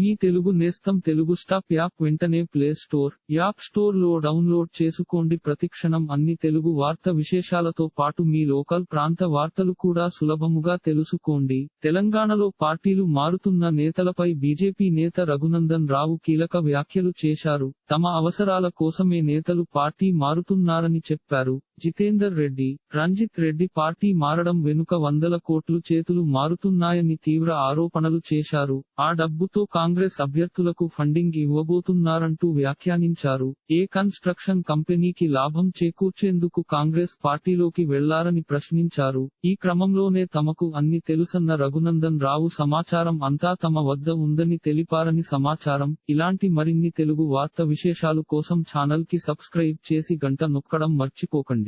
మీ తెలుగు నేస్తం Telugu stop app వెంటనే play store app స్టోర్లో డౌన్లోడ్ చేసుకోండి. ప్రతిక్షణం అన్ని తెలుగు వార్త విశేషాలతో పాటు మీ లోకల్ ప్రాంత వార్తలు కూడా సులభముగా తెలుసుకోండి. తెలంగాణలో పార్టీలు మారుతున్న నేతలపై బీజేపీ నేత రఘునందన్ రావు కీలక వ్యాఖ్యలు చేశారు. తమ అవసరాల కోసమే నేతలు పార్టీ మారుతున్నారని చెప్పారు. జితేందర్ రెడ్డి రంజిత్ రెడ్డి పార్టీ మారడం వెనుక వందల కోట్లు చేతులు మారుతున్నాయని తీవ్ర ఆరోపణలు చేశారు. ఆ డబ్బుతో కాంగ్రెస్ అభ్యర్థులకు ఫండింగ్ ఇవ్వబోతున్నారంటూ వ్యాఖ్యానించారు. ఏ కన్స్ట్రక్షన్ కంపెనీకి లాభం చేకూర్చేందుకు కాంగ్రెస్ పార్టీలోకి వెళ్ళారని ప్రశ్నించారు. ఈ క్రమంలోనే తమకు అన్ని తెలుసన్న రఘునందన్ రావు సమాచారం అంతా తమ వద్ద ఉందని తెలిపారని సమాచారం. ఇలాంటి మరిన్ని తెలుగు వార్త విశేషాలు కోసం ఛానల్కి సబ్స్క్రైబ్ చేసి గంట నొక్కడం మర్చిపోకండి.